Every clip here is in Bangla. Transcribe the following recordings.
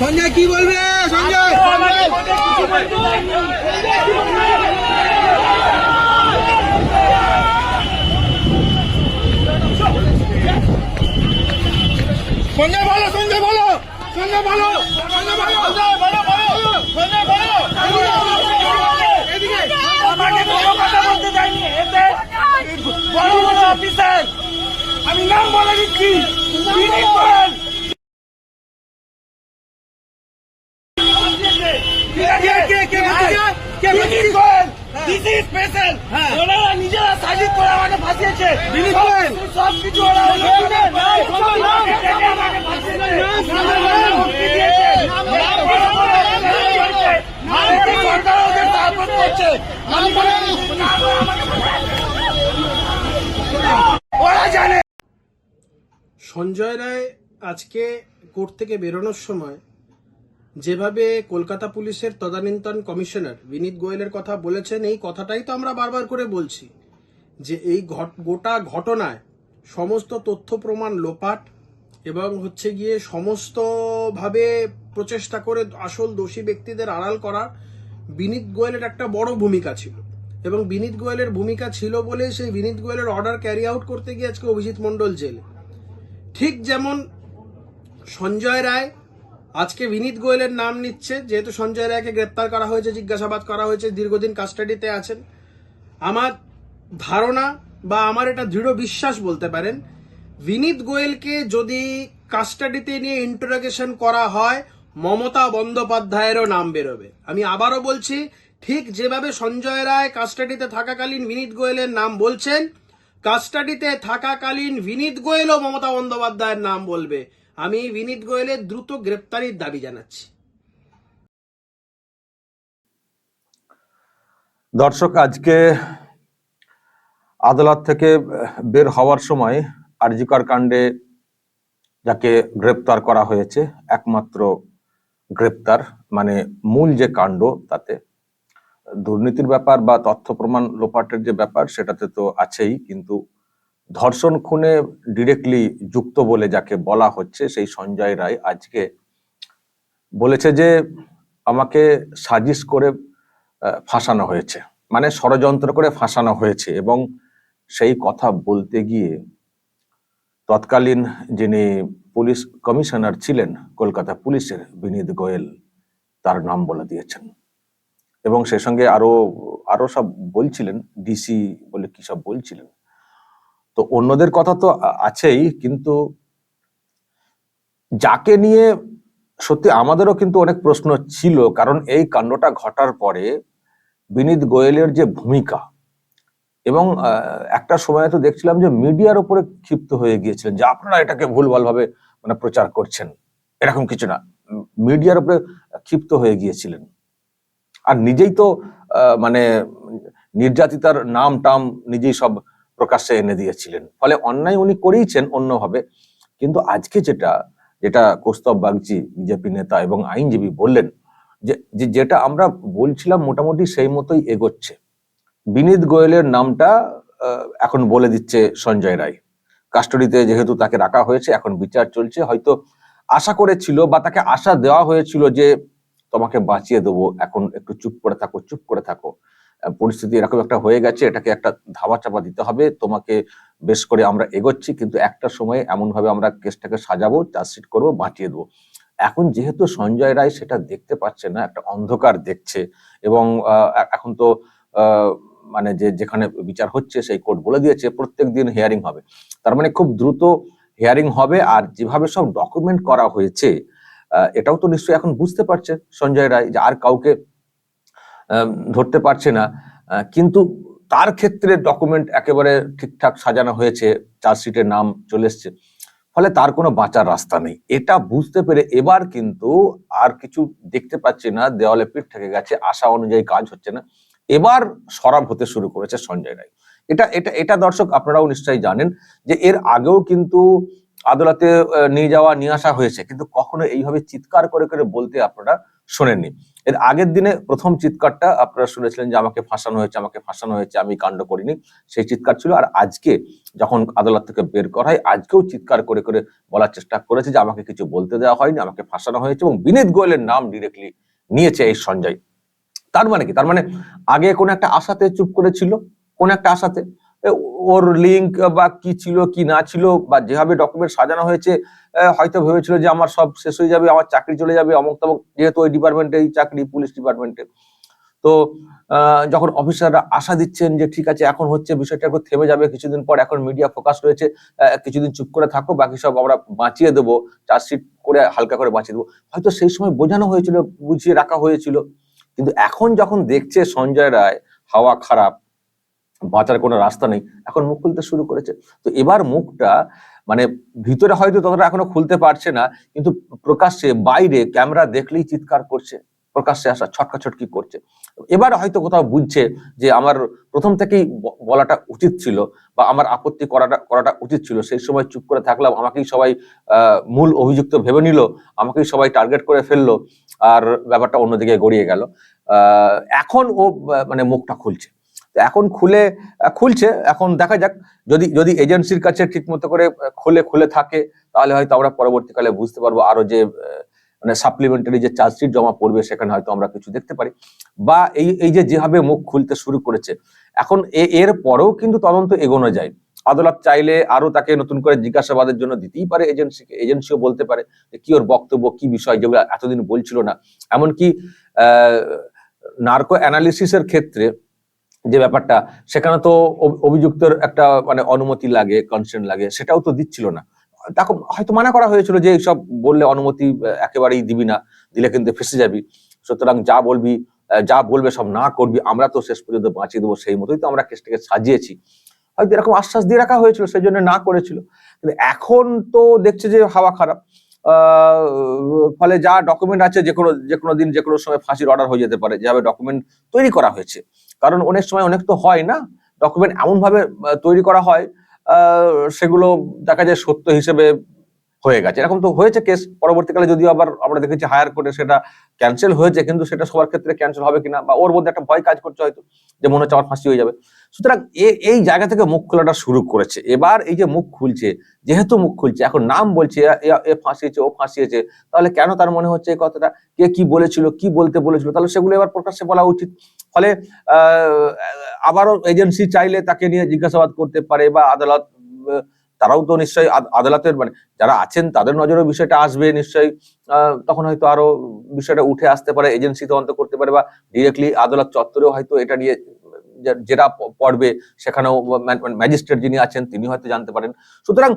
সঞ্জয় কি বলবে? সঞ্জয় সঞ্জয়। বলো সঞ্জয় বলো। সঞ্জয় বলো। সঞ্জয় বলো। সঞ্জয় বলো বলো। সঞ্জয় বলো। আমাকে কোনো কথা বলতে যায়নি এতে বড় বড় অফিসার আমি নাম বলে দিচ্ছি। ওনারা নিজেরা সাজিদ করে আমাকে ফাঁসিয়েছে। সব-। কিছু ওরা সরকার ওদের করছে ওরা জানে সঞ্জয় রায় আজকে কোর্ট থেকে বেরোনোর সময় যেভাবে কলকাতা পুলিশের তদানীন্তন কমিশনার বিনীত গোয়েলের কথা বলেছেন, এই কথাটাই তো আমরা বারবার করে বলছি যে এই গোটা ঘটনায় সমস্ত তথ্য প্রমাণ লোপাট এবং হচ্ছে গিয়ে সমস্তভাবে প্রচেষ্টা করে আসল দোষী ব্যক্তিদের আড়াল করার বিনীত গোয়েলের একটা বড় ভূমিকা ছিল। এবং বিনীত গোয়েলের ভূমিকা ছিল বলে সেই বিনীত গোয়েলের অর্ডার ক্যারি আউট করতে গিয়ে আজকে অভিজিৎ মণ্ডল জেলে। ঠিক যেমন সঞ্জয় রায় আজকে বিনীত গোয়েলের নাম নিচ্ছে, যেহেতু সঞ্জয় রায়কে গ্রেপ্তার করা হয়েছে, জিজ্ঞাসাবাদ করা হয়েছে, দীর্ঘদিন কাস্টাডিতে আছেন। আমার ধারণা বা আমার এটা দৃঢ় বিশ্বাস বলতে পারেন, বিনীত গোয়েলকে যদি কাস্টাডিতে নিয়ে ইন্টারোগেশন করা হয়, মমতা বন্দ্যোপাধ্যায়েরও নাম বেরোবে। আমি আবারও বলছি, ঠিক যেভাবে সঞ্জয় রায় কাস্টাডিতে থাকাকালীন বিনীত গোয়েলের নাম বলছেন, কাস্টাডিতে থাকাকালীন বিনীত গোয়েলও মমতা বন্দ্যোপাধ্যায়ের নাম বলবে। আমি বিনীত গোয়েলের দ্রুত গ্রেপ্তারির দাবি জানাচ্ছি। দর্শক, আজকে আদালত থেকে বের হওয়ার সময় আরজিকর কাণ্ডে যাকে গ্রেপ্তার করা হয়েছে, একমাত্র গ্রেপ্তার মানে মূল যে কাণ্ড তাতে। দুর্নীতির ব্যাপার বা তথ্য প্রমাণ লোপাটের যে ব্যাপার, সেটাতে তো আছেই, কিন্তু ধর্ষণ খুনে ডিরেক্টলি যুক্ত বলে যাকে বলা হচ্ছে, সেই সঞ্জয় রায় আজকে বলেছে যে আমাকে সাজিশ করে ফাঁসানো হয়েছে। মানে ষড়যন্ত্র করে ফাঁসানো হয়েছে এবং সেই কথা বলতে গিয়ে তৎকালীন যিনি পুলিশ কমিশনার ছিলেন, কলকাতা পুলিশের বিনীত গোয়েল তার নাম বলে দিয়েছেন। এবং সে সঙ্গে আরও আরও সব বলছিলেন, ডিসি বলে কি সব বলছিলেন। তো অন্যদের কথা তো আছেই, কিন্তু যাকে নিয়ে সত্যি আমাদেরও কিন্তু অনেক প্রশ্ন ছিল, কারণ এই কাণ্ডটা ঘটার পরে বিনীত গোয়েলের যে ভূমিকা এবং একটা সময় তো দেখছিলাম যে মিডিয়ার উপরে ক্ষিপ্ত হয়ে গিয়েছিলেন, যে আপনারা এটাকে ভুলভালভাবে মানে প্রচার করছেন, এরকম কিছু না, মিডিয়ার উপরে ক্ষিপ্ত হয়ে গিয়েছিলেন। আর নিজেই তো মানে নির্যাতিতার নাম টাম নিজেই সব প্রকাশ্যে এনে দিয়েছিলেন। ফলে অন্যায় উনি করেইছেন, অন্যভাবে। কিন্তু আজকে যেটা যেটা কৌস্তব বাগচি, বিজেপি নেতা এবং আইনজীবী বললেন, যে যেটা আমরা বলছিলাম মোটামুটি সেই মতোই এগোচ্ছে। বিনীত গোয়েলের নামটা এখন বলে দিচ্ছে সঞ্জয় রায়। কাস্টডিতে যেহেতু তাকে রাখা হয়েছে, এখন বিচার চলছে। হয়তো আশা করেছিল বা তাকে আশা দেওয়া হয়েছিল যে, তোমাকে বাঁচিয়ে দেবো, এখন একটু চুপ করে থাকো, চুপ করে থাকো। পরিস্থিতি এরকম একটা হয়ে গেছে, এটাকে একটা ধাবা চাপা দিতে হবে, তোমাকে বেশ করে আমরা এগোচ্ছি, কিন্তু একটা সময়ে এমন ভাবে আমরা কেসটাকে সাজাবো, চার্জশিট করব, বাঁচিয়ে দেবো। এখন যেহেতু সঞ্জয় রায় সেটা দেখতে পাচ্ছে না, একটা অন্ধকার দেখছে এবং এখন তো মানে যে, যেখানে বিচার হচ্ছে সেই কোর্ট বলে দিয়েছে, প্রত্যেক দিন হিয়ারিং হবে। তার মানে খুব দ্রুত হিয়ারিং হবে আর যেভাবে সব ডকুমেন্ট করা হয়েছে এটাও তো নিশ্চয়ই এখন বুঝতে পারছে সঞ্জয় রায় যে আর কাউকে ধরতে পারছে না। কিন্তু তার ক্ষেত্রে ডকুমেন্ট একেবারে ঠিকঠাক সাজানো হয়েছে চার্জশিটের নাম চলে এসছে। ফলে তার কোনো বাঁচার রাস্তা নেই। এটা বুঝতে পেরে এবার কিন্তু আর কিছু দেখতে পাচ্ছি না, দেওয়ালে পিঠ থেকে গেছে, আশা অনুযায়ী কাজ হচ্ছে না। এবার সরাব হতে শুরু করেছে সঞ্জয় রায়। এটা এটা এটা দর্শক আপনারাও নিশ্চয়ই জানেন যে এর আগেও কিন্তু আদালতে নিয়ে যাওয়া, নিয়ে আসা হয়েছে। কিন্তু কখনো এইভাবে চিৎকার করে করে বলতে আপনারা শোনেননি। এর আগের দিনে প্রথম চিৎকারটা আপনারা শুনেছিলেন যে, আমাকে ফাঁসানো হয়েছে, আমাকে ফাঁসানো হয়েছে, আমি কাণ্ড করিনি। সেই চিৎকার ছিল। আর আজকে যখন আদালত থেকে বের করা হয়, আজকেও চিৎকার করে করে বলার চেষ্টা করেছে যে, আমাকে কিছু বলতে দেওয়া হয়নি, আমাকে ফাঁসানো হয়েছে। এবং বিনীত গোয়েলের নাম ডিরেক্টলি নিয়েছে এই সঞ্জয়। তার মানে কি? তার মানে আগে কোন একটা আশাতে চুপ করেছিল, কোন একটা আশাতে। ওর লিঙ্ক বা কি ছিল, কি না ছিল, বা যেভাবে ডকুমেন্ট সাজানো হয়েছে হয়তো ভেবেছিল যে আমার সব শেষ হয়ে যাবে, আমার চাকরি চলে যাবে অমুক তমুক যেহেতু ওই ডিপার্টমেন্টেই চাকরি পুলিশ ডিপার্টমেন্টে তো যখন অফিসাররা আশা দিচ্ছেন যে ঠিক আছে, এখন হচ্ছে বিষয়টা একটু থেমে যাবে, কিছুদিন পর এখন মিডিয়া ফোকাস রয়েছে কিছুদিন চুপ করে থাকো বাকি সব আমরা বাঁচিয়ে দেবো চার্জশিট করে হালকা করে বাঁচিয়ে দেবো। হয়তো সেই সময় বোঝানো হয়েছিল, বুঝিয়ে রাখা হয়েছিল। কিন্তু এখন যখন দেখছে সঞ্জয় রায়, হাওয়া খারাপ বাঁচার কোনো রাস্তা নেই। এখন মুখ খুলতে শুরু করেছে। তো এবার মুখটা মানে ভিতরে হয়তো ততটা এখনও খুলতে পারছে না, কিন্তু প্রকাশ্যে, বাইরে ক্যামেরা দেখলেই চিৎকার করছে। প্রকাশ্যে আসা ছটকা ছটকি করছে। এবার হয়তো কোথাও বুঝছে যে আমার প্রথম থেকেই বলাটা উচিত ছিল বা আমার আপত্তি করাটা করাটা উচিত ছিল। সেই সময় চুপ করে থাকলাম, আমাকেই সবাই মূল অভিযুক্ত ভেবে নিল, আমাকেই সবাই টার্গেট করে ফেলল, আর ব্যাপারটা অন্যদিকে গড়িয়ে গেল। এখন ও মানে মুখটা খুলছে। এখন খুলে খুলছে, এখন দেখা যাক, যদি যদি এজেন্সির কাছে ঠিক মতো করে খুলে খুলে থাকে, তাহলে হয়তো আমরা পরবর্তীকালে বুঝতে পারব আরও যে মানে সাপ্লিমেন্টারি যে চার্জশিট জমা পড়বে, সেখানে হয়তো আমরা কিছু দেখতে পারি। বা এই এই যে যেভাবে মুখ খুলতে শুরু করেছে, এখন এর পরেও কিন্তু তদন্ত এগোনো যায়। আদালত চাইলে আরও তাকে নতুন করে জিজ্ঞাসাবাদের জন্য দিতেই পারে এজেন্সিকে এজেন্সিও বলতে পারে যে কি ওর বক্তব্য, কি বিষয় যেগুলো এতদিন বলছিল না। এমনকি নার্কো অ্যানালিসিসের ক্ষেত্রে যে ব্যাপারটা, সেখানে তো অভি- অভিযুক্তের একটা মানে অনুমতি লাগে কনসেন্ট লাগে, সেটাও তো দিচ্ছিল না। তাকে হয়তো মানা করা হয়েছিল যে এইসব বললে অনুমতি একেবারেই দিবি না, দিলে কিন্তু ফেসে যাবি। সুতরাং যা বলবি যা বলবে সব না করবি, আমরা তো শেষ পর্যন্ত বাঁচিয়ে দেবো সেই মতোই তো আমরা কেসটাকে সাজিয়েছি। হয়তো এরকম আশ্বাস দিয়ে রাখা হয়েছিল সেই জন্য না করেছিল। কিন্তু এখন তো দেখছে যে হাওয়া খারাপ। ফলে যা ডকুমেন্ট আছে, যে কোনো যে কোনো দিন যে কোনো সময় ফাঁসির অর্ডার হয়ে যেতে পারে, যেভাবে ডকুমেন্ট তৈরি করা হয়েছে। কারণ অনেক সময় অনেক তো হয় না ডকুমেন্ট এমন ভাবে তৈরি করা হয় সেগুলো দেখা যায় সত্য হিসেবে হয়ে গেছে। এরকম তো হয়েছে কেস পরবর্তীকালে যদিও আবার আমরা দেখেছি হায়ার কোর্টে সেটা ক্যান্সেল হয়েছে, কিন্তু সেটা সবার ক্ষেত্রে ক্যান্সেল হবে কিনা বা ওর মধ্যে একটা ভয় কাজ করছে হয়তো, যে মনে হচ্ছে আমার ফাঁসি হয়ে যাবে। সুতরাং এই জায়গা থেকে মুখ খোলাটা শুরু করেছে। এবার এই যে মুখ খুলছে, যেহেতু মুখ খুলছে, এখন নাম বলছে, এ ফাঁসিয়েছে ও ফাঁসিয়েছে তাহলে কেন তার মনে হচ্ছে এই কথাটা? কে কি বলেছিল, কি বলতে বলেছিল? তাহলে সেগুলো এবার প্রকাশ্যে বলা উচিত। ফলে আবারও এজেন্সি চাইলে তাকে নিয়ে জিজ্ঞাসাবাদ করতে পারে বা আদালত, তারাও তো নিশ্চয়ই আদ- আদালতের মানে যারা আছেন তাদের নজরেও বিষয়টা আসবে নিশ্চয়ই তখন হয়তো আরও বিষয়টা উঠে আসতে পারে, এজেন্সি তদন্ত করতে পারে বা ডিরেক্টলি আদালত চত্বরেও হয়তো এটা নিয়ে যেটা পড়বে সেখানেও ম্যাজিস্ট্রেট যিনি আছেন তিনি হয়তো জানতে পারেন। সুতরাং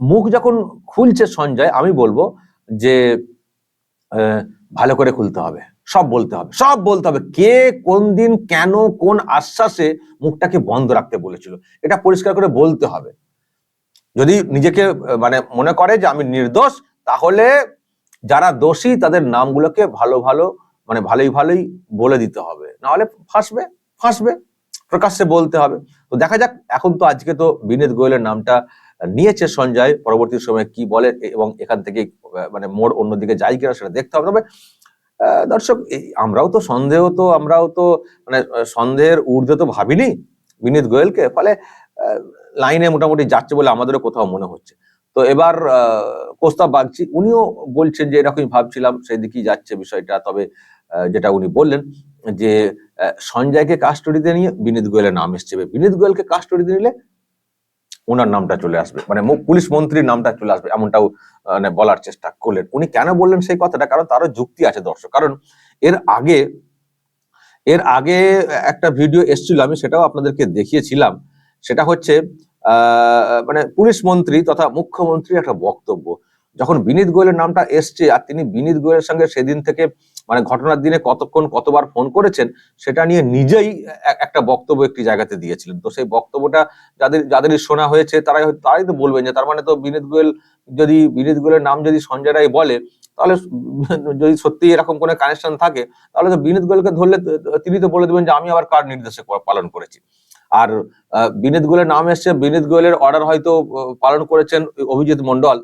মুখ যখন খুলছে সঞ্জয়, আমি বলব যে ভালো করে খুলতে হবে। সব বলতে হবে। সব বলতে হবে কে কোন দিন কেন কোন আশ্বাসে মুখটাকে বন্ধ রাখতে বলেছিল। এটা পরিষ্কার করে বলতে হবে। যদি নিজেকে মানে মনে করে যে আমি নির্দোষ, তাহলে যারা দোষী তাদের নামগুলোকে ভালো ভালো মানে ভালোই ভালোই বলে দিতে হবে। নাহলে ফাঁসবে ফাঁসবে, প্রকাশ্যে বলতে হবে। তো দেখা যাক, এখন তো আজকে তো বিনীত গোয়েলের নামটা নিয়েছে সঞ্জয়, পরবর্তী সময়ে কি বলে এবং এখান থেকে মানে মোড় অন্যদিকে যায় কিনা সেটা দেখতে হবে। তবে দর্শক আমরাও তো সন্দেহ তো, আমরাও তো মানে সন্দেহের ঊর্ধ্বে তো ভাবিনি বিনীত গোয়েলকে, ফলে লাইনে মোটামুটি যাচ্ছে বলে আমাদেরও কোথাও মনে হচ্ছে। তো এবার কোস্তা বাগচি, উনিও বলছেন যে এরকমই ভাবছিলাম, সেই দিকেই যাচ্ছে বিষয়টা, তবে যেটা উনি বললেন যে সঞ্জয়কে কাস্টডিতে নিয়ে বিনীত গোয়েলের নাম এসছে। বিনীত গোয়েলকে কাস্টডিতে নিলে ওনার নামটা চলে আসবে। মানে পুলিশ মন্ত্রীর নামটা চলে আসবে এমনটাও মানে বলার চেষ্টা করলেন। উনি কেন বললেন সেই কথাটা? কারণ তারও যুক্তি আছে দর্শক। কারণ এর আগে এর আগে একটা ভিডিও এসেছিল, আমি সেটাও আপনাদেরকে দেখিয়েছিলাম। সেটা হচ্ছে মানে পুলিশ মন্ত্রী তথা মুখ্যমন্ত্রীর একটা বক্তব্য। যখন বিনীত গোয়েলের নামটা এসছে আর তিনি বিনীত গোয়েলের সঙ্গে সেদিন থেকে মানে ঘটনার দিনে কতক্ষণ কতবার ফোন করেছেন, সেটা নিয়ে নিজেই একটা বক্তব্য একটি জায়গাতে দিয়েছিলেন। তো সেই বক্তব্যটা যাদের, যাদেরই শোনা হয়েছে, তারাই তারাই তো বলবেন যে তার মানে তো বিনীত গোয়েল যদি, বিনীত গোয়েলের নাম যদি সঞ্জয় রায় বলে, তাহলে যদি সত্যি এরকম কোনো কানেকশন থাকে, তাহলে তো বিনীত গোয়েলকে ধরলে তিনি তো বলে দেবেন যে আমি আবার কার নির্দেশে পালন করেছি। আর বিনীত গোয়েলের নাম এসছে, বিনীত গোয়েলের অর্ডার হয়তো পালন করেছেন অভিজিৎ মন্ডল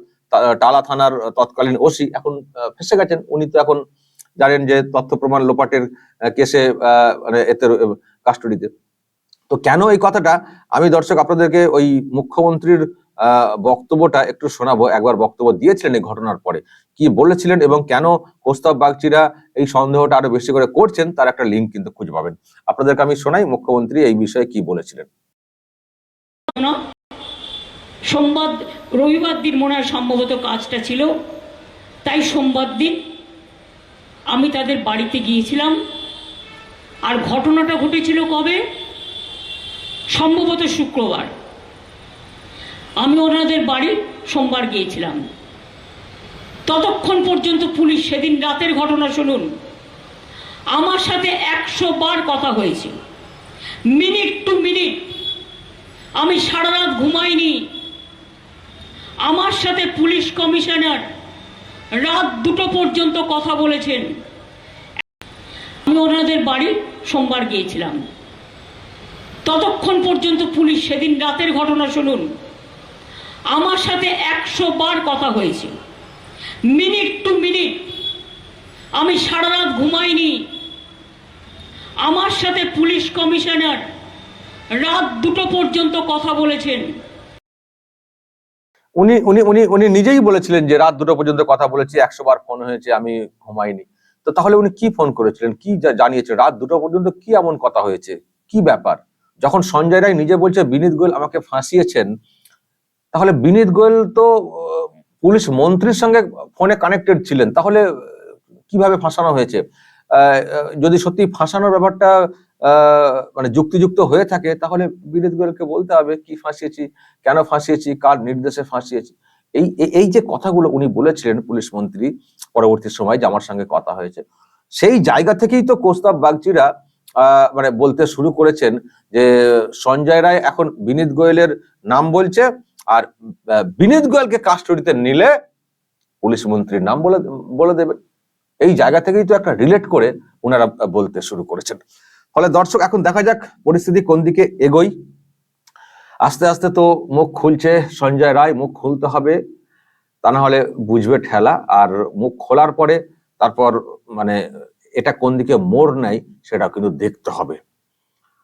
টালা থানার তৎকালীন ওসি এখন ফেসে গেছেন। উনি তো এখন জানেন যে তথ্য প্রমাণ লোপাটের কেসে মানে এতে কাস্টডিতে তো কেন এই কথাটা? আমি দর্শক আপনাদেরকে ওই মুখ্যমন্ত্রীর বক্তব্যটা একটু শোনাবো। একবার বক্তব্য দিয়েছিলেন এই ঘটনার পরে। কি বলেছিলেন এবং কেন কোস্তাব বাগচিরা এই সন্দেহটা আরও বেশি করে করছেন, তার একটা লিঙ্ক কিন্তু খুঁজে পাবেন। আপনাদেরকে আমি শোনাই মুখ্যমন্ত্রী এই বিষয়ে কি বলেছিলেন। সোমবার, রবিবার দিন মনে হয় সম্ভবত কাজটা ছিল। তাই সোমবার দিন আমি তাদের বাড়িতে গিয়েছিলাম। আর ঘটনাটা ঘটেছিল কবে? সম্ভবত শুক্রবার। আমি ওনাদের বাড়ি সোমবার গিয়েছিলাম। ততক্ষণ পর্যন্ত পুলিশ সেদিন রাতের ঘটনা শুনুন। আমার সাথে একশো বার কথা হয়েছে। Minute to minute. আমি সারা রাত ঘুমাইনি। আমার সাথে পুলিশ কমিশনার রাত দুটো পর্যন্ত কথা বলেছেন। আমি ওনাদের বাড়ি সোমবার গিয়েছিলাম। ততক্ষণ পর্যন্ত পুলিশ সেদিন রাতের ঘটনা শুনুন। আমার সাথে একশো বার কথা হয়েছে। মিনিট টু মিনিট আমি সারা রাত ঘুমাইনি। আমার সাথে পুলিশ কমিশনার রাত দুটো পর্যন্ত কথা বলেছেন। উনি উনি উনি উনি নিজেই বলেছিলেন যে রাত দুটো পর্যন্ত কথা বলেছি, একশো বার ফোন হয়েছে, আমি ঘুমাইনি। তো তাহলে উনি কি ফোন করেছিলেন? কি জা- জানিয়েছে রাত দুটো পর্যন্ত কি এমন কথা হয়েছে? কি ব্যাপার? যখন সঞ্জয় রায় নিজে বলছে, বিনীত গোয়েল আমাকে ফাঁসিয়েছেন, তাহলে বিনীত গোয়েল তো পুলিশ মন্ত্রীর সঙ্গে ফোনে কানেক্টেড ছিলেন, তাহলে কীভাবে ফাঁসানো হয়েছে? যদি সত্যি ফাঁসানোর ব্যাপারটা মানে যুক্তিযুক্ত হয়ে থাকে, তাহলে গোয়েলকে বলতে হবে কি ফাঁসিয়েছি, কেন ফাঁসিয়েছি, কার নির্দেশে ফাঁসিয়েছি। এই এই- যে কথাগুলো উনি বলেছিলেন পুলিশ মন্ত্রী পরবর্তী সময় আমার সঙ্গে কথা হয়েছে, সেই জায়গা থেকেই তো কোস্তাব বাগচিরা মানে বলতে শুরু করেছেন যে সঞ্জয় রায় এখন বিনীত গোয়েলের নাম বলছে আর বিনীত গোয়েলকে কাস্টডিতে নিলে পুলিশ মন্ত্রীর নাম বলে বলে দেবে। এই জায়গা থেকেই তো একটা রিলেট করে ওনারা বলতে শুরু করেছেন। ফলে দর্শক, এখন দেখা যাক পরিস্থিতি কোন দিকে এগোই আস্তে আস্তে তো মুখ খুলছে সঞ্জয় রায়, মুখ খুলতে হবে, তা না হলে বুঝবে ঠেলা। আর মুখ খোলার পরে তারপর মানে এটা কোন দিকে মোড় নেয় সেটা কিন্তু দেখতে হবে।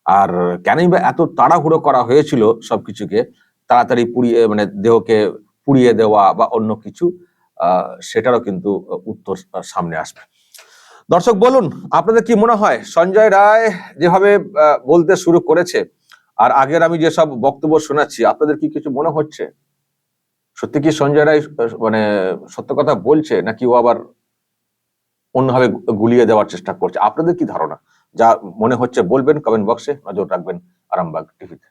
আর কেনই বা এত তাড়াহুড়ো করা হয়েছিল সবকিছুকে, তাড়াতাড়ি পুড়িয়ে মানে দেহকে পুড়িয়ে দেওয়া বা অন্য কিছু সেটারও কিন্তু উত্তর সামনে আসবে। দর্শক, বলুন, আপনাদের কি মনে হয়, সঞ্জয় রায় যেভাবে বলতে শুরু করেছে, আর আগের আমি যেসব বক্তব্য শোনাচ্ছি, আপনাদের কি কিছু মনে হচ্ছে? সত্যি কি সঞ্জয় রায় মানে সত্য কথা বলছে, নাকি ও আবার অন্যভাবে গুলিয়ে দেওয়ার চেষ্টা করছে? আপনাদের কি ধারণা? যা মনে হচ্ছে, বলবেন কমেন্ট বক্সে নজর রাখবেন আরামবাগ টিভিতে।